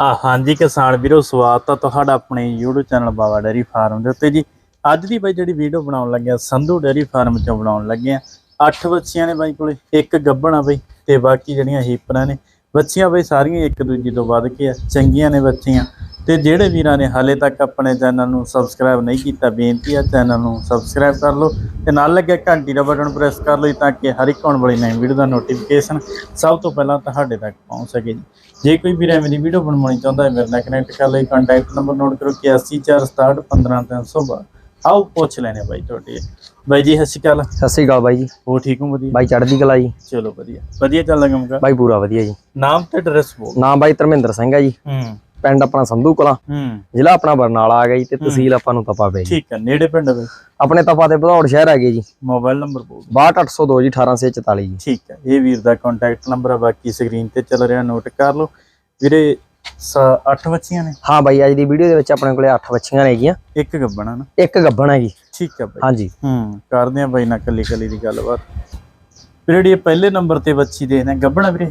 ਆ ਹਾਂਜੀ ਕਿਸਾਨ ਵੀਰੋ, ਸਵਾਗਤ ਆ ਤੁਹਾਡਾ ਆਪਣੇ YouTube channel Baba dairy farm ਦੇ ਉੱਤੇ ਜੀ। ਅੱਜ ਦੀ ਬਾਈ ਜਿਹੜੀ ਵੀਡੀਓ ਬਣਾਉਣ ਲੱਗਿਆ ਸੰਧੂ ਡੈਰੀ ਫਾਰਮ ਚੋਂ ਬਣਾਉਣ ਲੱਗੇ ਆ। ਅੱਠ ਬੱਚੀਆਂ ਨੇ ਬਾਈ ਕੋਲੇ, ਇੱਕ ਗੱਭਣ ਆ ਬਾਈ ਤੇ ਬਾਕੀ ਜਿਹੜੀਆਂ ਹੀਪਰਾਂ ਨੇ। ਬੱਚੀਆਂ ਬਾਈ ਸਾਰੀਆਂ ਇੱਕ ਦੂਜੀ ਤੋਂ ਵੱਧ ਕੇ ਆ, ਚੰਗੀਆਂ ਨੇ ਬੱਚੀਆਂ। ਤੇ ਜਿਹੜੇ ਵੀਰਾਂ ਨੇ ਹਾਲੇ ਤੱਕ ਆਪਣੇ ਚੈਨਲ ਨੂੰ ਸਬਸਕ੍ਰਾਈਬ ਨਹੀਂ ਕੀਤਾ ਬੇਨਤੀ ਆ ਚੈਨਲ ਨੂੰ ਸਬਸਕ੍ਰਾਈਬ ਕਰ ਲਓ ਤੇ ਨਾਲ ਲੱਗਿਆ ਘੰਟੀ ਦਾ ਬਟਨ ਪ੍ਰੈਸ ਕਰ ਲਓ ਤਾਂ ਕਿ ਹਰ ਇੱਕ ਆਉਣ ਵਾਲੀ ਨਵੀਂ ਵੀਡੀਓ ਦਾ ਨੋਟੀਫਿਕੇਸ਼ਨ ਸਭ ਤੋਂ ਪਹਿਲਾਂ ਤੁਹਾਡੇ ਤੱਕ ਪਹੁੰਚ ਸਕੇ ਜੀ। ਜੇ ਕੋਈ ਵੀਰ ਐਵੇਂ ਦੀ ਵੀਡੀਓ ਬਣਵਾਉਣੀ ਚਾਹੁੰਦਾ ਹੈ ਮੇਰੇ ਨਾਲ ਕਨੈਕਟ ਕਰ ਲਈ ਕੰਟੈਕਟ ਨੰਬਰ ਨੋਟ ਕਰੋ 8146615300 ਆਓ ਪੁੱਛ ਲੈਣੇ ਬਾਈ ਤੁਹਾਡੇ। ਬਾਈ ਜੀ ਸਤਿ ਸ਼੍ਰੀ ਅਕਾਲ। ਸਤਿ ਸ੍ਰੀ ਅਕਾਲ ਬਾਈ ਜੀ। ਹੋ ਠੀਕ ਹੋ ਵਧੀਆ? ਬਾਈ ਚੜ੍ਹਦੀ ਕਲਾ ਜੀ। ਚਲੋ ਵਧੀਆ। ਵਧੀਆ ਚੱਲਦਾ ਕੰਮ ਕਰ? ਬਾਈ ਪੂਰਾ ਵਧੀਆ ਜੀ। ਨਾਮ ਤੇ ਐਡਰੈਸ ਬੋਲ ਨਾਮ ਬਾਈ ਧਰਮਿੰਦਰ ਸਿੰਘ ਹੈ ਜੀ। ਹੂੰ। ਪਿੰਡ ਆਪਣਾ ਸੰਧੂ ਕਲਾ। ਜ਼ਿਲ੍ਹਾ ਆਪਣਾ ਬਰਨਾਲਾ ਆ ਗਿਆ ਜੀ ਤੇ ਤਹਿਸੀਲ ਆਪਾਂ ਨੂੰ ਤਪਾ ਪੈ ਜੀ। ਠੀਕ ਹੈ ਨੇੜੇ ਪਿੰਡ ਬਈ ਆਪਣੇ ਤਪਾ ਤੇ ਭਦੌੜ ਸ਼ਹਿਰ ਹੈਗੇ ਜੀ। ਮੋਬਾਈਲ ਨੰਬਰ ਬੋਲ 62802 ਜੀ 1844 ਜੀ। ਠੀਕ ਹੈ ਇਹ ਵੀਰ ਦਾ ਕੰਟੈਕਟ ਨੰਬਰ ਆ ਬਾਕੀ ਸਕਰੀਨ ਤੇ ਚੱਲ ਰਿਹਾ ਨੋਟ ਕਰ ਲਓ। ਵੀਰੇ 8 ਬੱਚੀਆਂ ਨੇ? ਹਾਂ ਬਾਈ ਅੱਜ ਦੀ ਵੀਡੀਓ ਦੇ ਵਿੱਚ ਆਪਣੇ ਕੋਲੇ 8 ਬੱਚੀਆਂ ਨੇਗੀਆਂ ਇੱਕ ਗੱਬਣਾ ਨਾ? ਇੱਕ ਗੱਭਣ ਹੈਗੀ। ਠੀਕ ਹੈ ਬਾਈ। ਹਾਂਜੀ। ਹੂੰ ਕਰਦੇ ਆ ਬਾਈ ਨਾਲ ਕੱਲੀ ਕੱਲੀ ਦੀ ਗੱਲਬਾਤ। ਵੀਰੇ ਜਿਹੜੀ ਇਹ ਪਹਿਲੇ ਨੰਬਰ ਤੇ ਬੱਚੀ ਦੇ ਨੇ ਗੱਬਣਾ ਵੀਰੇ?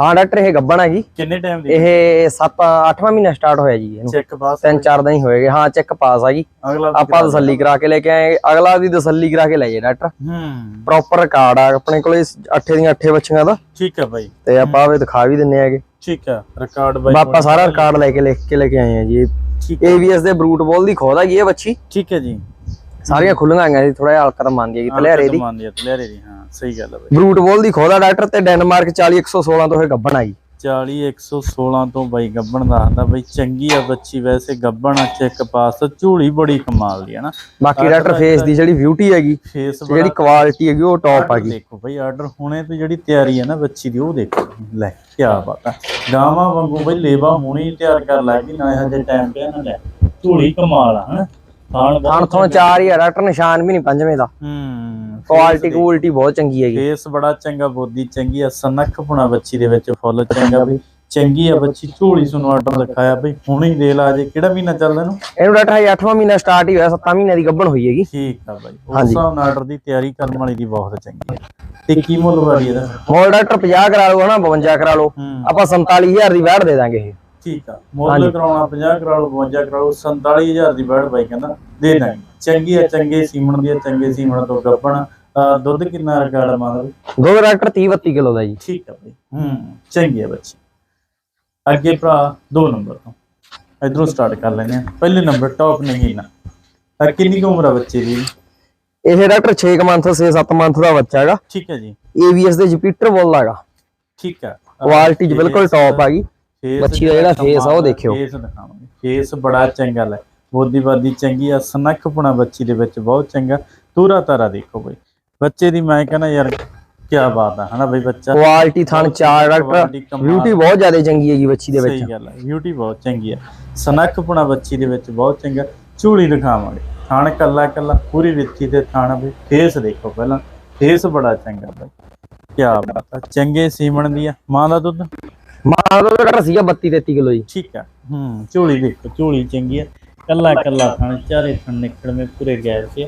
ਹਾਂ ਡਾਕਟਰ ਇਹ ਗੱਭਣ ਹੈਗੀ ਕਿੰਨੇ ਟਾਈਮ ਦੀ ਇਹ 7 8ਵਾਂ ਮਹੀਨਾ ਸਟਾਰਟ ਹੋਇਆ ਜੀ ਇਹਨੂੰ। ਚੈੱਕ ਪਾਸ ਤਿੰਨ ਚਾਰ ਦਿਨ ਹੀ ਹੋਏਗੇ। ਹਾਂ ਚੈੱਕ ਪਾਸ ਆ ਜੀ। ਅਗਲਾ ਆਪਾਂ ਤਸੱਲੀ ਕਰਾ ਕੇ ਲੈ ਕੇ ਆਏ। ਅਗਲਾ ਦੀ ਤਸੱਲੀ ਕਰਾ ਕੇ ਲੈ ਜੇ ਡਾਕਟਰ। ਹੂੰ। ਪ੍ਰੋਪਰ ਰਿਕਾਰਡ ਆ ਆਪਣੇ ਕੋਲੇ ਅੱਠੇ ਦੀਆਂ ਅੱਠੇ ਬੱਚੀਆਂ ਦਾ। ਠੀਕ ਹੈ ਬਾਈ। ਤੇ ਆਪਾਂ ਆਵੇ ਦਿਖਾ ਵੀ ਦਿੰਨੇ ਹੈਗੇ। ਠੀਕ ਹੈ ਰਿਕਾਰਡ ਬਾਈ ਆਪਾਂ ਸਾਰਾ ਰਿਕਾਰਡ ਲੈ ਕੇ ਲਿਖ ਕੇ ਲੈ ਕੇ ਆਏ ਆ ਜੀ। ਏਵੀਐਸ ਦੇ ਬਰੂਟ ਬੋਲ ਦੀ ਖੋਦ ਹੈਗੀ ਇਹ ਬੱਚੀ। ਠੀਕ ਹੈ ਜੀ। ਸਾਰੀਆਂ ਖੁੱਲੀਆਂ ਆਈਆਂ ਜੀ ਥੋੜਾ ਜਿਹਾ ਹਲਕਾ ਤਾਂ ਮੰਨਦੀ ਹੈਗੀ ਪਲੇਰੇ ਦੀ। ਮੰਨਦੀ ਹੈ ਤਲੇਰੇ ਦੀ ਹਾਂ ਸਹੀ ਗੱਲ ਹੈ ਬਾਈ। ਬਰੂਟ ਬੋਲ ਦੀ ਖੋਦਾ ਡਾਕਟਰ ਤੇ ਡੈਨਮਾਰਕ 40116 ਤੋਂ ਇਹ ਗੱਭਣ ਆਈ। 40 116 ਤੋਂ ਬਾਈ ਗੱਬਣ ਦਾ ਆਂਦਾ ਬਾਈ ਚੰਗੀ ਆ ਬੱਚੀ ਵੈਸੇ ਗੱਬਣ ਚੈੱਕ ਪਾਸ ਝੂਲੀ ਬੜੀ ਕਮਾਲ ਦੀ ਹੈ ਨਾ। ਬਾਕੀ ਡਾਕਟਰ ਫੇਸ ਦੀ ਜਿਹੜੀ ਬਿਊਟੀ ਹੈਗੀ ਜਿਹੜੀ ਕੁਆਲਿਟੀ ਹੈਗੀ ਉਹ ਟੌਪ ਹੈਗੀ। ਦੇਖੋ ਭਾਈ ਆਰਡਰ ਹੋਣੇ ਤੋਂ ਜਿਹੜੀ ਤਿਆਰੀ ਹੈ ਨਾ ਬੱਚੀ ਦੀ ਉਹ ਦੇਖੋ। ਲੈ ਕੀ ਬਾਤ ਆ। ਗਾਵਾਂ ਵਾਂਗੂ ਬਈ ਲੇਵਾ ਹੋਣੀ ਹੀ ਤਿਆਰ ਕਰ ਲੈ ਕਿ ਨਾ ਹਜੇ ਟਾਈਮ ਪਿਆ ਨਾ ਲੈ। ਝੂਲੀ ਕਮਾਲ ਆ ਹਨਾ। ਥਣ ਥਣ ਚਾਰ ਹੀ ਆ ਨਿਸ਼ਾਨ ਵੀ ਨਹੀਂ ਪੰਜਵੇਂ ਦਾ। ਹੂੰ ਕੁਆਲਿਟੀ ਕੁਆਲਿਟੀ ਬਹੁਤ ਚੰਗੀ ਹੈਗੀ। ਫੇਸ ਬੜਾ ਚੰਗਾ ਬੋਦੀ ਚੰਗੀ ਆ ਸਨਖ ਪੁਣਾ ਬੱਚੀ ਦੇ ਵਿੱਚ ਫੁੱਲ ਚੰਗਾ ਵੀ। ਚੰਗੀ ਆ ਬੱਚੀ ਝੂਲੀ ਸੁਨੂੰ ਆਰਡਰ ਦਿਖਾਇਆ ਬਈ ਹੁਣੇ ਹੀ ਦੇ ਲਾ ਜੇ ਕਿਹੜਾ ਮਹੀਨਾ ਚੱਲਦਾ ਇਹਨੂੰ? ਇਹਨੂੰ ਹਜੇ 8ਵਾਂ ਮਹੀਨਾ ਸਟਾਰਟ ਹੀ ਹੋਇਆ 7 ਮਹੀਨਿਆਂ ਦੀ ਗੱਭਣ ਹੋਈ ਹੈਗੀ। ਠੀਕ ਆ ਬਾਈ। ਉਸ। ਹਿਸਾਬ ਨਾਲ ਆਰਡਰ ਦੀ ਤਿਆਰੀ ਕਰਨ ਵਾਲੀ ਦੀ ਬਹੁਤ ਚੰਗੀ ਹੈ ਤੇ ਕੀ ਮੁੱਲ ਵਾਲੀ ਇਹਦਾ? ਮੋਲ ਡਾਕਟਰ 50 ਕਰਾ ਲਓ ਹਨਾ 52 ਕਰਾ ਲਓ। ਆਪਾਂ 47000 ਦੀ ਵਾੜ ਦੇ ਦਾਂਗੇ ਇਹ। ਠੀਕ ਆ। ਮੁੱਲ ਕਰਾਉਣਾ 50 ਕਰਾ ਲਓ 52 ਕਰਾ ਲਓ 47000 ਦੀ ਬੈਡ ਬਾਈ ਕਹਿੰਦਾ ਦੇ ਦਾਂਗੇ। ਚੰਗੀ ਆ ਚੰਗੇ ਸੀਮਣ ਦੀ ਆ ਚੰਗੇ ਸੀਮਣ ਤੋਂ ਗੱਪਣ। ਦੁੱਧ ਕਿੰਨਾ ਰਿਕਾਰਡ ਮੰਨ ਦੋ ਡਾਕਟਰ 30 32 ਕਿਲੋ ਦਾ ਜੀ। ਠੀਕ ਆ ਬਾਈ। ਹੂੰ ਚੰਗੀ ਆ ਬੱਚੀ। ਅੱਗੇ ਭਰਾ ਦੋ ਨੰਬਰ ਤੋਂ। ਇਧਰੋਂ ਸਟਾਰਟ ਕਰ ਲੈਂਦੇ ਆ ਪਹਿਲੇ ਨੰਬਰ ਟੌਪ ਨਹੀਂ ਨਾ। ਆ ਕਿੰਨੀ ਕੁ ਉਮਰ ਆ ਬੱਚੇ ਦੀ? ਇਹ ਡਾਕਟਰ 6 ਮੰਥ 6-7 ਮੰਥ ਦਾ ਬੱਚਾ ਹੈਗਾ। ਠੀਕ ਹੈ ਜੀ। ਏਵੀਐਸ ਦੇ ਜੁਪੀਟਰ ਬੋਲ ਹੈਗਾ। ਠੀਕ ਆ। ਕੁਆਲਿਟੀ ਚ ਬਿਲਕੁਲ ਟੌਪ ਹੈਗੀ ਫੇਸ ਬੱਚੀ ਦਾ ਜਿਹੜਾ face ਆ ਉਹ ਦੇਖਿਓ। ਫੇਸ ਦਿਖਾਵਾਂਗੇ। ਫੇਸ ਬੜਾ ਚੰਗਾ ਲੈ। ਬੋਦੀ ਬਾਦੀ ਚੰਗੀ ਆ ਸਨੱਖ ਪੁਣਾ ਬੱਚੀ ਦੇ ਵਿੱਚ ਬਹੁਤ ਚੰਗਾ। ਤੂਰਾ ਤਾਰਾ ਦੇਖੋ ਬਈ। ਬੱਚੇ ਦੀ ਮੈਂ ਕਹਿੰਦਾ ਯਾਰ ਕੀ ਬਾਤ ਆ ਹਨਾ ਬਈ ਬੱਚਾ? ਕੁਆਲਿਟੀ ਥਣ ਚਾਰ ਡਾਕਟਰ। ਬਿਊਟੀ ਬਹੁਤ ਜ਼ਿਆਦਾ ਚੰਗੀ ਹੈਗੀ ਬੱਚੀ ਦੇ ਵਿੱਚ। ਸਹੀ ਗੱਲ ਹੈ ਬਿਊਟੀ ਬਹੁਤ ਚੰਗੀ ਆ। ਸਨੱਖ ਪੁਣਾ ਬੱਚੀ ਦੇ ਵਿੱਚ ਬਹੁਤ ਚੰਗਾ। ਝੂਲੀ ਦਿਖਾਵਾਂਗੇ। ਥਣ ਕੱਲਾ ਕੱਲਾ ਪੂਰੀ ਵਿੱਥੀ ਤੇ ਥਣ ਵੀ ਫੇਸ ਦੇਖੋ ਪਹਿਲਾਂ। ਫੇਸ ਬੜਾ ਚੰਗਾ ਬਈ। ਕੀ ਬਾਤ ਆ ਚੰਗੇ ਸੀਮਣ ਦੀ ਆ। ਮਾਂ ਦਾ ਦੁੱਧ? ਮਾਂ ਦਾ ਡਾਕਟਰ ਸੀਗਾ 32 33 ਕਿਲੋ ਜੀ। ਠੀਕ ਆ। ਹੂੰ ਝੋਲੀ ਦੇਖੋ ਝੋਲੀ ਚੰਗੀ ਆ। ਕੱਲਾ ਕੱਲਾ ਥਣ ਚਾਰੇ ਥਣ ਨਿਕਲ ਮੇ ਪੂਰੇ ਗੈਰ ਕੇ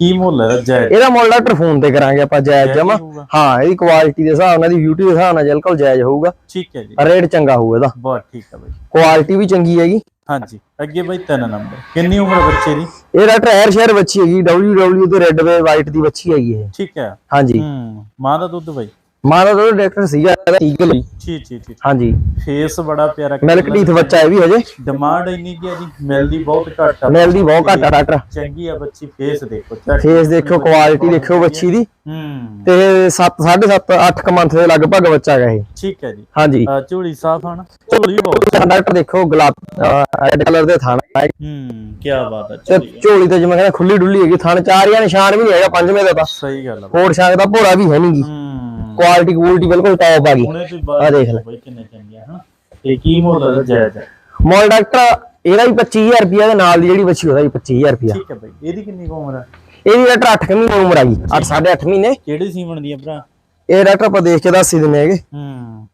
ਕੀ ਮੁੱਲ ਹੈ ਜੈ ਇਹਦਾ ਮੁੱਲ ਡਾਕਟਰ ਫੋਨ ਤੇ ਕਰਾਂਗੇ ਆਪਾਂ ਜਾਇਜ਼ ਜਮਾ। ਹਾਂ ਇਹਦੀ ਕੁਆਲਿਟੀ ਦੇ ਹਿਸਾਬ ਨਾਲ ਦੀ ਬਿਊਟੀ ਦੇ ਹਿਸਾਬ ਨਾਲ ਬਿਲਕੁਲ ਜਾਇਜ਼ ਹੋਊਗਾ। ਠੀਕ ਹੈ ਜੀ। ਰੇਟ ਚੰਗਾ ਹੋਊ ਇਹਦਾ। ਬਹੁਤ ਠੀਕ ਹੈ ਬਈ। ਕੁਆਲਿਟੀ ਵੀ ਚੰਗੀ ਹੈਗੀ। ਹਾਂਜੀ। ਅੱਗੇ ਬਈ ਤਿੰਨ ਨੰਬਰ। ਕਿੰਨੀ ਉਮਰ ਬੱਚੇ ਦੀ? ਇਹ ਡਾਕਟਰ 에ਅਰ ਸ਼ੇਅਰ ਬੱਚੀ ਹੈਗੀ WW ਤੇ ਰੈੱਡ ਵੇ ਵਾਈਟ ਦੀ ਬੱਚੀ ਹੈਗੀ ਇਹ। ਠੀਕ ਹੈ ਹਾਂਜੀ। ਮਾਂ ਦਾ ਦੁੱਧ ਬਈ? ਮਾਂ ਦਾ ਦੁੱਧ ਡਾਕਟਰ ਸੀਗਾ 30 ਕਿਲੋ ਜੀ। ਠੀਕ ਠੀਕ ਠੀਕ। ਹਾਂਜੀ। ਫੇਸ ਬੜਾ ਪਿਆਰਾ ਮਿਲਕ ਟੀਥ ਬੱਚਾ ਇਹ ਵੀ ਹਜੇ। ਡਿਮਾਂਡ ਇੰਨੀ ਕੀ ਹੈ ਜੀ? ਮਿਲਦੀ ਬਹੁਤ ਘੱਟ ਆ। ਮਿਲਦੀ ਬਹੁਤ ਘੱਟ ਆ ਡਾਕਟਰ ਚੰਗੀ ਆ ਬੱਚੀ ਫੇਸ ਦੇਖੋ ਫੇਸ ਦੇਖੋ ਕੁਆਲਿਟੀ ਦੇਖੋ ਬੱਚੀ ਦੀ। ਹੂੰ। ਤੇ 7 7.5 8 ਮੰਥ ਦੇ ਲਗਭਗ ਬੱਚਾ ਹੈਗਾ ਇਹ। ਠੀਕ ਹੈ ਜੀ। ਹਾਂਜੀ। ਝੋਲੀ ਸਾਫ਼ ਹਨ ਝੋਲੀ ਬਹੁਤ ਡਾਕਟਰ ਦੇਖੋ ਗੁਲਾਬ ਰੈੱਡ ਕਲਰ ਦੇ ਥਣ ਹੈ ਹੂੰ ਕੀ ਬਾਤ ਹੈ ਝੋਲੀ ਤੇ ਜਿਵੇਂ ਕਹਿੰਦਾ ਖੁੱਲੀ ਡੁੱਲੀ ਹੈਗੀ ਥਣ ਚਾਰ ਜਾਂ ਨਿਸ਼ਾਨ ਵੀ ਨਹੀਂ ਹੈਗਾ ਪੰਜਵੇਂ ਦਾ ਤਾਂ। ਸਹੀ ਗੱਲ ਆ। ਕੋੜ ਸ਼ਾਂਗ ਦਾ ਭੋਰਾ ਵੀ ਹੈ ਨਹੀਂਗੀ ਹੂੰ। ਕੁਆਲਿਟੀ ਕੁਆਲਿਟੀ ਬਿਲਕੁਲ ਟੌਪ ਆ ਗਈ। ਆ ਦੇਖ ਲੈ। ਬਈ ਕਿੰਨੇ ਚੰਗੀਆਂ ਹਨ? ਤੇ ਕੀ ਮੁੱਲ ਹੈ ਜਾਇਜ਼? ਹੈ ਮੋਲ ਡਾਕਟਰ ਇਹਦਾ ਵੀ 25000 ਰੁਪਿਆ ਦੇ ਨਾਲ ਦੀ ਜਿਹੜੀ ਬੱਚੀ ਉਹਦਾ ਵੀ 25000 ਰੁਪਿਆ ਠੀਕ ਹੈ ਬਈ ਇਹਦੀ ਕਿੰਨੀ ਕੁ ਉਮਰ ਹੈ ਇਹਦੀ ਡਾਕਟਰ 8 ਮਹੀਨੇ ਉਮਰ ਆ ਗਈ 8 8.5 ਮਹੀਨੇ। ਕਿਹੜੀ ਸੀਮਣ ਦੀ ਹੈ ਭਰਾ? ਇਹ ਡਾਕਟਰ ਆਪਾਂ ਦੇਖ ਕੇ ਦੱਸ ਹੀ ਦਿੰਦੇ ਹੈਗੇ। ਹੂੰ।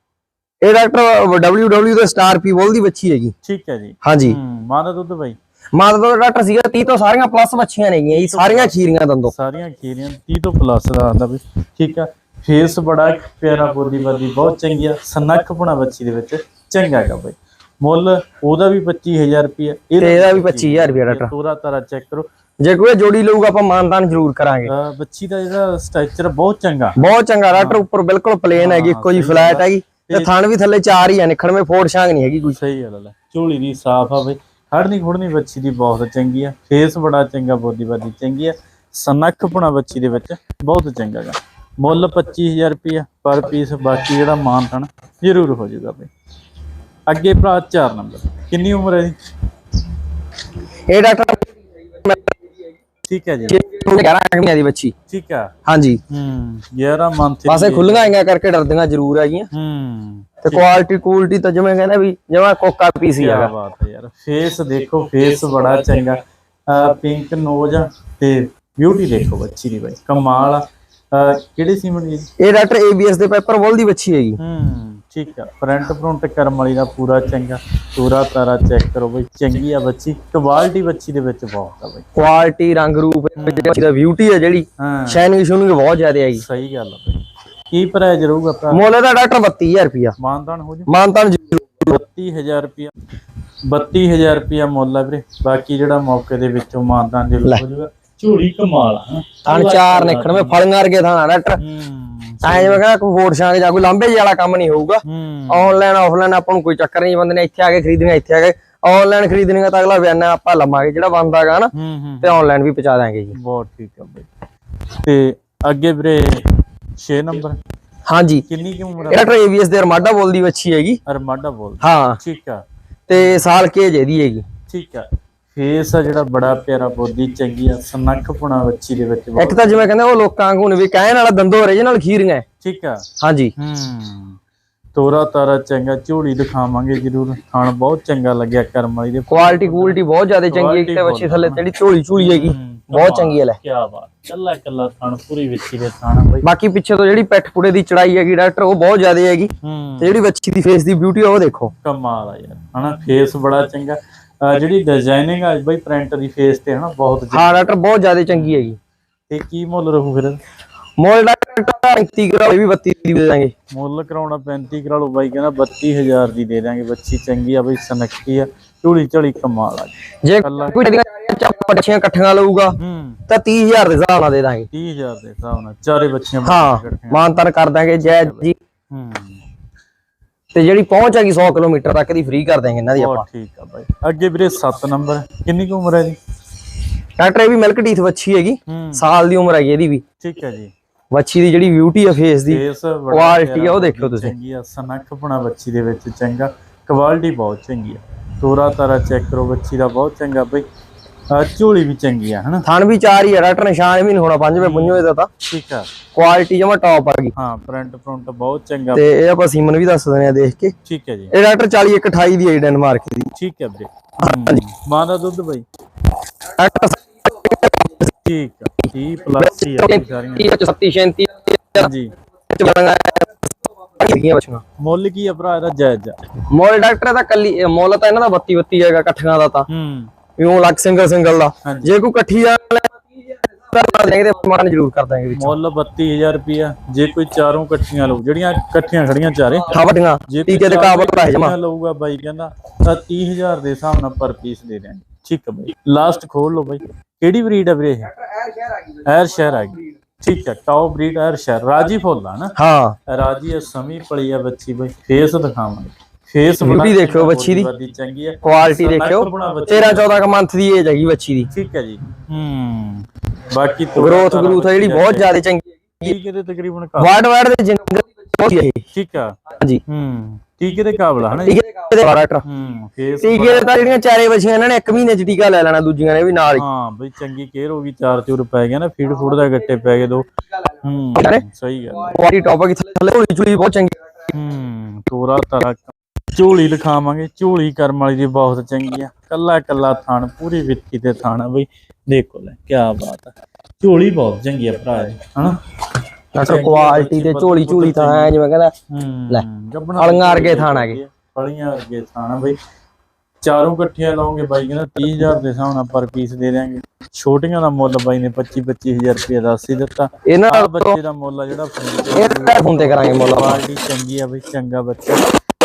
ਇਹ ਡਾਕਟਰ WW ਦੇ ਸਟਾਰ ਪੀ ਬੋਲ ਦੀ ਬੱਚੀ ਹੈਗੀ। ਠੀਕ ਹੈ ਜੀ। ਹਾਂਜੀ। ਹੂੰ ਮਾਂ ਦਾ ਦੁੱਧ ਬਈ? ਮਾਂ ਦਾ ਡਾਕਟਰ ਸੀਗਾ 30 ਤੋਂ ਸਾਰੀਆਂ ਪਲੱਸ ਬੱਚੀਆਂ ਨੇਗੀਆਂ ਜੀ ਸਾਰੀਆਂ ਖੀਰੀਆਂ ਦੰਦੋਂ। ਸਾਰੀਆਂ ਖੀਰੀਆਂ 30 ਤੋਂ ਪਲੱਸ ਦਾ ਆਂਦਾ ਬਈ। ਠੀਕ ਆ। ਫੇਸ ਬੜਾ ਪਿਆਰਾ ਬੋਦੀ ਬਾਦੀ ਬਹੁਤ ਚੰਗੀ ਆ ਸਨੱਖ ਪੁਣਾ ਬੱਚੀ ਦੇ ਵਿੱਚ ਚੰਗਾ ਹੈਗਾ ਬਈ। ਮੁੱਲ ਉਹਦਾ ਵੀ 25000 ਰੁਪਏ ਤੇ ਇਹਦਾ ਵੀ 25000 ਰੁਪਏ ਡਾਕਟਰ। ਪੂਰਾ ਤਾਰਾ ਚੈੱਕ ਕਰੋ। ਜੇ ਕੋਈ ਜੋੜੀ ਲਊਗਾ ਆਪਾਂ ਮਾਨਦਾਨ ਜ਼ਰੂਰ ਕਰਾਂਗੇ। ਬੱਚੀ ਦਾ ਜਿਹੜਾ ਸਟ੍ਰਕਚਰ ਬਹੁਤ ਚੰਗਾ। ਬਹੁਤ ਚੰਗਾ ਡਾਕਟਰ ਉੱਪਰ ਬਿਲਕੁਲ ਪਲੇਨ ਹੈਗੀ ਇੱਕੋ ਜੀ ਫਲੈਟ ਹੈਗੀ ਤੇ ਥਣ ਵੀ ਥੱਲੇ ਚਾਰ ਹੀ ਆ ਨਿਖੜਵੇਂ ਫੋੜ ਛਾਂਗ ਨਹੀਂ ਹੈਗੀ ਕੋਈ। ਸਹੀ ਗੱਲ ਹੈ ਝੋਲੀ ਦੀ ਸਾਫ਼ ਆ ਬਈ। ਖੜਨੀ ਖੁੜਨੀ ਬੱਚੀ ਦੀ ਬਹੁਤ ਚੰਗੀ ਆ ਫੇਸ ਬੜਾ ਚੰਗਾ ਬੋਦੀ ਬਾਦੀ ਚੰਗੀ ਆ ਸਨੱਖਪਣਾ ਬੱਚੀ ਦੇ ਵਿੱਚ ਬਹੁਤ ਚੰਗਾ ਗਾ ਮੁੱਲ 25000 ਰੁਪਇਆ ਪਰ ਪੀਸ ਬਾਕੀ ਜਿਹੜਾ ਮਾਨ ਥਣ ਜ਼ਰੂਰ ਹੋ ਜਾਊਗਾ ਬਈ। ਅੱਗੇ ਭਰਾ 4 ਨੰਬਰ ਕਿੰਨੀ ਉਮਰ ਹੈ ਦੀ ਇਹ ਡਾਕਟਰ ਠੀਕ ਹੈ ਜੀ। 11 ਮਹੀਨਿਆਂ ਦੀ ਬੱਚੀ। ਠੀਕ ਆ। ਹਾਂਜੀ। ਹੂੰ 11 ਮੰਥ ਪਾਸੇ ਖੁੱਲੀਆਂ ਆਈਆਂ ਕਰਕੇ ਡਰਦੀਆਂ ਜ਼ਰੂਰ ਹੈਗੀਆਂ। ਹੂੰ ਤੇ ਕੁਆਲਿਟੀ ਕੁਆਲਿਟੀ ਤਾਂ ਜਿਵੇਂ ਕਹਿੰਦਾ ਵੀ ਜਿਵੇਂ ਕੋਕਾ ਪੀਸੀ ਕੀ ਹੈਗਾ। ਬਾਤ ਹੈ ਯਾਰ ਫੇਸ ਦੇਖੋ ਫੇਸ ਬੜਾ ਚੰਗਾ। ਪਿੰਕ ਨੋਜ਼ ਤੇ ਬਿਊਟੀ ਦੇਖੋ ਬੱਚੀ ਦੀ ਬਾਈ ਕਮਾਲ ਆ। ਕਿਹੜੇ ਸੀਮਨ ਦੀ ਇਹ ਡਾਕਟਰ ਏਬੀਐਸ ਦੇ ਪੇਪਰ ਬੋਲ ਦੀ ਬੱਚੀ ਹੈਗੀ ਹੂੰ ਠੀਕ ਆ। ਫਰੰਟ ਫਰੰਟ ਕਰਮ ਵਾਲੀ ਦਾ ਪੂਰਾ ਚੰਗਾ ਪੂਰਾ ਤਾਰਾ ਚੈੱਕ ਕਰੋ ਬਈ ਚੰਗੀ ਆ ਬੱਚੀ ਕੁਆਲਿਟੀ ਬੱਚੀ ਦੇ ਵਿੱਚ ਬਹੁਤ ਆ ਬਈ। ਕੁਆਲਿਟੀ ਰੰਗ ਰੂਪ ਬੱਚੀ ਦਾ ਬਿਊਟੀ ਹੈ ਜਿਹੜੀ ਸ਼ਾਈਨਿੰਗ ਸ਼ੂਨਿੰਗ ਬਹੁਤ ਜ਼ਿਆਦਾ ਹੈਗੀ ਸਹੀ ਗੱਲ ਆ ਬਈ। ਕੀ ਪ੍ਰਾਈਸ ਰਹੂਗਾ ਭਰਾ? ਮੁੱਲ ਦਾ ਡਾਕਟਰ 32000 ਰੁਪਿਆ ਮਾਨਦਾਨ ਹੋ ਜੂ ਮਾਨਤਾਨ ਜ਼ਰੂਰ। 32000 ਰੁਪਿਆ 32000 ਰੁਪਿਆ ਮੁੱਲ ਆ ਵੀਰੇ। ਬਾਕੀ ਜਿਹੜਾ ਮੌਕੇ ਦੇ ਵਿੱਚੋਂ ਮਾਨਦਾਨ ਦੇ ਹੋ ਜੂਗਾ ਝੋਲੀ ਕਮਾਲ ਆ। ਹਨਾ। ਥਣ ਚਾਰ ਨਿਖੜਵੇਂ ਫਲੀਆਂ ਵਰਗੇ ਥਾਣਾ ਡਾਕਟਰ। ਹੂੰ ਐ ਜਿਵੇਂ ਕਹਿੰਦਾ ਕੋਈ ਵੋਟ ਛਾਂਗ ਜਾਂ ਕੋਈ ਲਾਂਬੇ ਜਿਹੇ ਵਾਲਾ ਕੰਮ ਨਹੀਂ ਹੋਊਗਾ। ਹੂੰ। ਆਨਲਾਈਨ ਆਫਲਾਈਨ ਆਪਾਂ ਨੂੰ ਕੋਈ ਚੱਕਰ ਨਹੀਂ ਬੰਦੇ ਨੇ ਇੱਥੇ ਆ ਕੇ ਖਰੀਦਣੀਆਂ ਇੱਥੇ ਆ ਕੇ ਆਨਲਾਈਨ ਖਰੀਦਣੀਆਂ ਤਾਂ ਅਗਲਾ ਬਿਆਨਾ ਆਪਾਂ ਲਵਾਂਗੇ ਜਿਹੜਾ ਬੰਦਾਗਾ ਨਾ ਹੂੰ ਹੂੰ। ਤੇ ਆਨਲਾਈਨ ਵੀ ਪਹੁੰਚਾ ਦਾਂਗੇ ਜੀ। ਬਹੁਤ ਠੀਕ ਆ ਬਈ। ਤੇ ਅੱਗੇ ਵੀਰੇ 6 ਨੰਬਰ? ਹਾਂਜੀ। ਕਿੰਨੀ ਕੀ ਉਮਰ ਇਹ ਆ ਡਾਕਟਰ ਏਬੀਐਸ ਦੇ ਅਰਮਾਡਾ ਬੋਲਦੀ ਬੱਚੀ ਹੈਗੀ। ਅਰਮਾਡਾ ਬੋਲ ਹਾਂ। ਠੀਕ ਆ। ਤੇ ਸਾਲ ਕੇਜ ਇਹਦੀ ਹੈਗੀ। ਠੀਕ ਆ। ਫੇਸ ਆ ਜਿਹੜਾ ਬੜਾ ਪਿਆਰਾ ਬੋਦੀ ਚੰਗੀ ਆ ਸਨੱਖਪੁਣਾ ਬੱਚੀ ਦੇ ਵਿੱਚ ਇੱਕ ਤਾਂ ਜਿਵੇਂ ਕਹਿੰਦੇ ਉਹ ਲੋਕਾਂ ਵਾਂਗੂ ਨੀ ਵੀ ਕਹਿਣ ਵਾਲਾ ਦੰਦੋ ਓਰੀਜਨਲ ਖੀਰੀਆਂ ਹੈ। ਠੀਕ ਆ। ਹਾਂਜੀ। ਹੂੰ। ਤੋਰਾ ਤਾਰਾ ਚੰਗਾ ਝੋਲੀ ਦਿਖਾਵਾਂਗੇ ਜਰੂਰ। ਖਾਣ ਬਹੁਤ ਚੰਗਾ ਲੱਗਿਆ ਕਰਮ ਵਾਲੀ ਦੇ ਕੁਆਲਿਟੀ ਕੁਆਲਿਟੀ ਬਹੁਤ ਜ਼ਿਆਦਾ ਚੰਗੀ ਹੈ ਇੱਕ ਤੇ ਬੱਚੀ ਥੱਲੇ ਜਿਹੜੀ ਝੋਲੀ ਝੂਲੀ ਹੈਗੀ। ਬਹੁਤ ਚੰਗੀ ਹੈ ਲੈ। ਕੀ ਬਾਤ ਕੱਲਾ ਕੱਲਾ ਖਾਣ ਪੂਰੀ ਵਿੱਚੀ ਦੇ ਖਾਣਾ ਬਈ। ਬਾਕੀ ਪਿੱਛੇ ਤੋਂ ਜਿਹੜੀ ਪੈਠ ਪੁੜੇ ਦੀ ਚੜਾਈ ਹੈਗੀ ਡਾਕਟਰ ਉਹ ਬਹੁਤ ਜ਼ਿਆਦਾ ਹੈਗੀ। ਤੇ ਜਿਹੜੀ ਬੱਚੀ ਦੀ ਫੇਸ ਦੀ ਬਿਊਟੀ ਉਹ ਦੇਖੋ। ਕਮਾਲ ਆ ਯਾਰ ਹਨਾ ਫੇਸ ਬੜਾ ਚੰਗਾ। ਜਿਹੜੀ ਡਿਜ਼ਾਈਨਿੰਗ ਆ ਬਈ ਪ੍ਰਿੰਟ ਦੀ ਫੇਸ ਤੇ ਹਨਾ ਬਹੁਤ। ਹਾਂ ਡਾਕਟਰ ਬਹੁਤ ਜ਼ਿਆਦਾ ਚੰਗੀ ਹੈਗੀ। ਤੇ ਕੀ ਮੁੱਲ ਰਹੂ ਫਿਰ? ਮੋਲ ਡਾਕਟਰ 35 ਗ੍ਰਾਮ ਇਹ ਵੀ 32 ਦੀ ਦੇ ਦਾਂਗੇ। ਮੁੱਲ ਕਰਾਉਣਾ 35 ਕਰਾ ਲਓ ਬਾਈ ਕਹਿੰਦਾ 32000 ਦੀ ਦੇ ਦਾਂਗੇ ਬੱਚੀ ਚੰਗੀ ਆ ਬਈ ਸਨੱਖੀ ਆ ਝੋਲੀ ਝੜੀ ਕਮਾਲ ਆ। ਜੇ ਕੋਈ ਪੱਛੀਆਂ ਇਕੱਠੀਆਂ ਲਊਗਾ ਤਾਂ 30000 ਦੇ ਹਿਸਾਬ ਨਾਲ ਦੇ ਦਾਂਗੇ। 30000 ਦੇ ਹਿਸਾਬ ਨਾਲ ਚਾਰੇ ਬੱਚੀਆਂ ਹਾਂ। ਮਾਨਤਨ ਕਰ ਦਾਂਗੇ ਜੈ ਜੀ। ਹੂੰ। ਤੇ ਜਿਹੜੀ ਪਹੁੰਚ ਹੈਗੀ 100 ਕਿਲੋਮੀਟਰ ਤੱਕ ਦੀ ਫ੍ਰੀ ਕਰ ਦਾਂਗੇ ਇਹਨਾਂ ਦੀ ਆਪਾਂ। ਠੀਕ ਆ ਬਾਈ। ਅੱਗੇ ਵੀਰੇ 7 ਨੰਬਰ। ਕਿੰਨੀ ਕੁ ਉਮਰ ਹੈ ਜੀ? ਡਾਕਟਰ ਇਹ ਵੀ ਮਿਲਕ ਟੀਥ ਵੱਛੀ ਹੈਗੀ। ਸਾਲ ਦੀ ਉਮਰ ਹੈਗੀ ਇਹਦੀ ਵੀ। ਠੀਕ ਹੈ ਜੀ। ਵੱਛੀ ਦੀ ਜਿਹੜੀ ਬਿਊਟੀ ਆ ਫੇਸ ਦੀ ਕੁਆਲਿਟੀ ਆ ਉਹ ਦੇਖਿਓ ਤੁਸੀਂ। ਚੰਗੀ ਆ ਸਨੱਖਪਣਾ ਬੱਚੀ ਦੇ ਵਿੱਚ ਚੰਗਾ। ਕੁਆਲਿਟੀ ਬਹੁਤ ਚੰਗੀ ਆ। ਤੋਰਾ ਤਾਰਾ ਚੈੱਕ ਕਰੋ ਬੱਚੀ ਦਾ ਬਹੁਤ ਚੰਗਾ ਬਈ। ਝੋਲੀ ਵੀ ਚੰਗੀ ਆ ਹਨਾ? ਥਣ ਵੀ ਚਾਰ ਹੀ ਆ ਡਾਕਟਰ ਨਿਸ਼ਾਨ ਵੀ ਨਹੀਂ ਹੋਣਾ ਪੰਜਵੇਂ ਪੁੰਜਵੇਂ ਦਾ ਤਾਂ ਠੀਕ ਆ। ਕੁਆਲਿਟੀ ਜਮਾ ਟੌਪ ਆ ਗਈ। ਹਾਂ ਪ੍ਰਿੰਟ ਪ੍ਰਿੰਟ ਬਹੁਤ ਚੰਗਾ। ਤੇ ਇਹ ਆਪਾਂ ਸੀਮਨ ਵੀ ਦੱਸ ਦਿੰਦੇ ਆ ਦੇਖ ਕੇ। ਠੀਕ ਹੈ ਜੀ। ਇਹ ਡਾਕਟਰ 41 28 ਦੀ ਹੈ ਡੈਨਮਾਰਕ ਦੀ। ਠੀਕ ਹੈ ਵੀਰੇ। ਮਾਂ ਦਾ ਦੁੱਧ ਬਈ। ਠੀਕ ਆ। 30 ਪਲੱਸ ਹੀ ਆ ਸਾਰੀਆਂ। 30 37 37 ਜੀ ਹੈਗੀਆਂ ਬੱਚੀਆਂ। ਮੁੱਲ ਕੀ ਆ ਭਰਾ ਇਹਦਾ? ਜਾਇਜ਼ ਮੋਲ ਡਾਕਟਰ ਦਾ ਕੱਲੀ ਮੁੱਲ ਤਾਂ ਇਹਨਾਂ ਦਾ 32 32 ਹੈਗਾ ਇਕੱਠੀਆਂ ਦਾ ਤਾਂ। ਹੂੰ। ਇਉਂ ਲੱਗ ਸਿੰਗਲ ਸਿੰਗਲ ਦਾ। ਜੇ ਕੋਈ ਇਕੱਠੀ ਆ ਦੇਂਗੇ ਤੇ ਮਾਨ ਜ਼ਰੂਰ ਕਰ ਦਾਂਗੇ ਵਿੱਚ। ਮੁੱਲ 32000 ਰੁਪਿਆ ਜੇ ਕੋਈ ਚਾਰੋਂ ਇਕੱਠੀਆਂ ਲਊ ਜਿਹੜੀਆਂ ਇਕੱਠੀਆਂ ਖੜੀਆਂ ਚਾਰੇ ਹਾਂ ਵੱਡੀਆਂ। ਜੇ ਕੋਈ ਟੀਕੇ ਦੇ ਕਾਬਲ ਹੈ ਜਮਾ ਲਊਗਾ ਬਾਈ ਕਹਿੰਦਾ ਤਾਂ 30000 ਦੇ ਹਿਸਾਬ ਨਾਲ ਪਰ ਪੀਸ ਦੇ ਦਿਆਂਗੇ। ਠੀਕ ਹੈ ਬਾਈ। ਲਾਸਟ ਖੋਲ ਲਓ ਬਾਈ। ਕਿਹੜੀ ਬਰੀਡ ਹੈ ਵੀਰੇ ਇਹ? ਐਰ ਸ਼ਹਿਰ ਆ ਗਈ। ਠੀਕ ਹੈ ਟੌਪ ਬਰੀਡ ਐਰ ਸ਼ਹਿਰ। ਰਾਜੀ ਫੁੱਲ ਆ ਨਾ? ਹਾਂ। ਰਾਜੀ ਸਮੀ ਪਲੀ ਆ ਬੱਚੀ ਬਾਈ। ਫੇਸ ਦਿਖਾਵਾਂਗੇ। ਫੇਸ Beauty ਦੇਖਿਓ ਬੱਚੀ ਦੀ। ਦੀ ਚੰਗੀ ਹੈ ਕੁਆਲਿਟੀ ਦੇਖਿਓ। ਬਣਾ ਬੱਚੀ 13 14 ਕ ਮੰਥ ਦੀ ਏਜ ਹੈਗੀ ਬੱਚੀ ਦੀ। ਠੀਕ ਹੈ ਜੀ। ਹੂੰ। ਬਾਕੀ ਗਰੋਥ ਗਰੂਥ ਹੈ ਜਿਹੜੀ ਬਹੁਤ ਜ਼ਿਆਦਾ ਚੰਗੀ ਟੀਕੇ ਦੇ ਤਕਰੀਬਨ ਕਾ ਵਾਰਡ ਵਾਰਡ ਦੇ ਜਿੰਗਲ ਬਹੁਤ ਹੈ ਠੀਕ ਆ। ਹਾਂਜੀ। ਹੂੰ। ਟੀਕੇ ਦੇ ਕਾਬਲ ਹਨਾ? ਟੀਕੇ ਦੇ ਡਾਕਟਰ ਹੂੰ ਫੇਸ ਟੀਕੇ ਦੇ ਤਾਂ ਜਿਹੜੀਆਂ ਚਾਰੇ ਬੱਚੀਆਂ ਇਹਨਾਂ ਨੇ 1 ਮਹੀਨੇ ਚ ਟੀਕਾ ਲੈ ਲੈਣਾ ਦੂਜੀਆਂ ਨੇ ਵੀ ਨਾਲ ਹੀ। ਹਾਂ ਬਈ ਚੰਗੀ ਕੇਅਰ ਹੋ ਗਈ ਚਾਰ ਚੂਰ ਪੈ ਗਿਆ ਨਾ ਫੀਡ ਫੂਡ ਦਾ ਗੱਟੇ ਪੈ ਗਏ ਦੋ। ਹੂੰ? ਸਹੀ ਗੱਲ ਹੈ। ਕੁਆਲਿਟੀ ਟੌਪ ਹੈਗੀ ਥੱਲੇ ਝੋਲੀ ਝੂਲੀ ਬਹੁਤ ਚੰਗੀ ਹੂੰ ਤੋਰਾ ਤਾਰਾ ਝੋਲੀ ਲਿਖਾਵਾਂਗੇ। ਝੋਲੀ ਕਰਮ ਵਾਲੀ ਦੀ ਬਹੁਤ ਚੰਗੀ ਆ। ਕੱਲਾ ਕੱਲਾ ਥਾਣ ਪੂਰੀ ਵਿੱਤੀ ਤੇ ਥਾਣ ਆ ਬਈ। ਦੇਖੋ ਲੈ ਕੀ ਬਾਤ ਆ। ਝੋਲੀ ਬਹੁਤ ਚੰਗੀ ਆ ਭਰਾ ਜੀ ਹਨਾ? ਡਾਕਟਰ ਕੁਆਲਿਟੀ ਤੇ ਝੋਲੀ ਝੂਲੀ ਤਾਂ ਐ ਜਿਵੇਂ ਕਹਿੰਦਾ। ਲੈ, ਫਲੀਆਂ ਵਰਗੇ ਥਾਣ ਆ ਗਏ। ਫਲੀਆਂ ਵਰਗੇ ਥਾਣ ਬਈ। ਚਾਰੋਂ ਇਕੱਠੀਆਂ ਲਾਉਂਗੇ ਬਾਈ ਕਹਿੰਦਾ 30000 ਦੇ ਹਿਸਾਬ ਨਾਲ ਪਰ ਪੀਸ ਦੇ ਦਿਆਂਗੇ। ਛੋਟੀਆਂ ਦਾ ਮੁੱਲ ਬਾਈ ਨੇ 25 25000 ਰੁਪਏ ਦੱਸ ਹੀ ਦਿੱਤਾ। ਇਹਨਾਂ ਬੱਚੇ ਦਾ ਮੁੱਲ ਆ ਜਿਹੜਾ ਇਹ ਤੇ ਕਰਾਂਗੇ ਮੁੱਲ ਕੁਆਲਿਟੀ ਚੰਗੀ ਆ ਬਈ ਚੰਗਾ ਬੱਚਾ।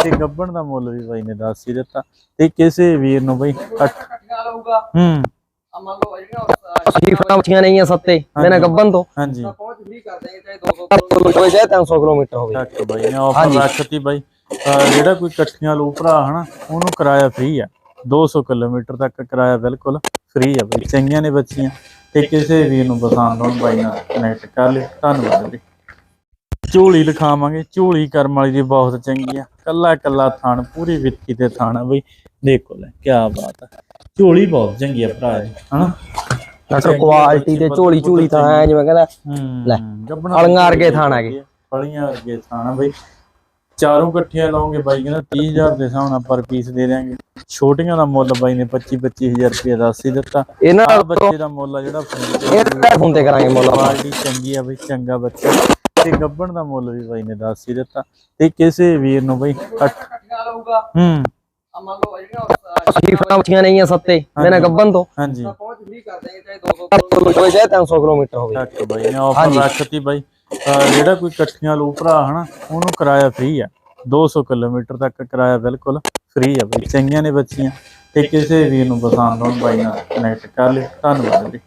ਤੇ ਗੱਬਣ ਦਾ ਮੁੱਲ ਵੀ ਬਾਈ ਨੇ ਦੱਸ ਹੀ ਦਿੱਤਾ ਤੇ ਕਿਸੇ ਵੀਰ ਨੂੰ ਬਾਈ ਅੱਠ ਲਊਗਾ ਹੂੰ। ਆ ਮੰਨ ਲਓ ਜਿਹੜੀਆਂ ਸ਼ੀਫਾਂ ਮੱਛੀਆਂ ਨਹੀਂ ਆ ਸੱਤੇ ਗੱਬਨ ਤੋਂ। ਹਾਂਜੀ। ਪਹੁੰਚ ਵੀ ਕਰ ਦੇਗੇ ਚਾਹੇ 200 ਕਿਲੋਮੀਟਰ ਹੋਵੇ ਚਾਹੇ 300 ਕਿਲੋਮੀਟਰ ਹੋਵੇ। ਚੱਕ ਬਾਈ ਨੇ ਆਫਰ ਰੱਖਤੀ ਬਾਈ। ਅਹ ਜਿਹੜਾ ਕੋਈ ਇਕੱਠੀਆਂ ਲੂ ਭਰਾ ਹਨਾ ਉਹਨੂੰ ਕਿਰਾਇਆ ਫ੍ਰੀ ਆ। 200 ਕਿਲੋਮੀਟਰ ਤੱਕ ਕਿਰਾਇਆ ਬਿਲਕੁਲ ਫ੍ਰੀ ਆ ਬਾਈ। ਚੰਗੀਆਂ ਨੇ ਬੱਚੀਆਂ। ਤੇ ਕਿਸੇ ਵੀਰ ਨੂੰ ਪਸੰਦ ਹੋਣ ਬਾਈ ਨਾਲ ਕਨੈਕਟ ਕਰ ਲਿਓ। ਧੰਨਵਾਦ ਜੀ ਝੋਲੀ ਲਿਖਾਵਾਂਗੇ। ਝੋਲੀ ਕਰਮ ਵਾਲੀ ਦੀ ਬਹੁਤ ਚੰਗੀ ਆ। ਕੱਲਾ ਕੱਲਾ ਥਾਣ ਪੂਰੀ ਵਿੱਥੀ ਤੇ ਥਾਣ ਬਈ। ਦੇਖੋ ਲੈ ਕੀ ਬਾਤ ਆ। ਝੋਲੀ ਬਹੁਤ ਚੰਗੀ ਆ ਭਰਾ ਜੀ ਹਨਾ? ਡਾਕਟਰ ਕੁਆਲਿਟੀ ਤੇ ਝੋਲੀ ਝੋਲੀ ਤਾਂ ਐ ਜਿਵੇਂ ਕਹਿੰਦਾ ਲੈ, ਫਲੀਆਂ ਵਰਗੇ ਥਾਣ ਆ ਗਏ। ਫਲੀਆਂ ਵਰਗੇ ਥਾਣ ਆ ਬਈ। ਚਾਰੋਂ ਇਕੱਠੀਆਂ ਲਾਉਂਗੇ ਬਾਈ ਕਹਿੰਦਾ 30000 ਦੇ ਹਿਸਾਬ ਨਾਲ ਪਰ ਪੀਸ ਦੇ ਦਿਆਂਗੇ। ਛੋਟੀਆਂ ਦਾ ਮੁੱਲ ਬਾਈ ਨੇ 25 25000 ਰੁਪਏ ਦੱਸ ਹੀ ਦਿੱਤਾ। ਇਹਨਾਂ ਬੱਚੇ ਦਾ ਮੁੱਲ ਆ ਜਿਹੜਾ ਫੋਨ ਤੇ ਕਰਾਂਗੇ ਮੁੱਲ ਕੁਆਲਿਟੀ ਚੰਗੀ ਆ ਬਈ ਚੰਗਾ ਬੱਚਾ। ਤੇ ਗੱਬਣ ਦਾ ਮੁੱਲ ਵੀ ਬਾਈ ਨੇ ਦੱਸ ਹੀ ਦਿੱਤਾ ਤੇ ਕਿਸੇ ਵੀਰ ਨੂੰ ਬਈ ਅੱਠ। ਲਊਗਾ ਹੂੰ। ਆ ਮੰਨ ਲਓ ਜਿਹੜੀਆਂ ਸ਼ੀਫਾਂ ਮੱਛੀਆਂ ਨਹੀਂ ਆ ਸੱਤੇ ਬਿਨਾਂ ਗੱਬਨ ਤੋਂ। ਹਾਂਜੀ। ਪਹੁੰਚ ਵੀ ਕਰ ਦੇਗੇ ਚਾਹੇ 200 ਕਿਲੋਮੀਟਰ ਹੋਵੇ। ਚਾਹੇ 300 ਕਿਲੋਮੀਟਰ ਹੋਵੇ। ਚੱਕ ਬਾਈ ਨੇ ਆਫਰ ਰੱਖਤੀ ਬਾਈ। ਅਹ ਜਿਹੜਾ ਕੋਈ ਇਕੱਠੀਆਂ ਲੂ ਭਰਾ ਹਨਾ ਉਹਨੂੰ ਕਿਰਾਇਆ ਫ੍ਰੀ ਆ। 200 ਕਿਲੋਮੀਟਰ ਤੱਕ ਕਿਰਾਇਆ ਬਿਲਕੁਲ ਫ੍ਰੀ ਆ ਬਾਈ। ਚੰਗੀਆਂ ਨੇ ਬੱਚੀਆਂ। ਤੇ ਕਿਸੇ ਵੀਰ ਨੂੰ ਪਸੰਦ ਹੋਣ ਬਾਈ ਨਾਲ ਕਨੈਕਟ ਕਰ ਲਿਓ। ਧੰਨਵਾਦ ਜੀ।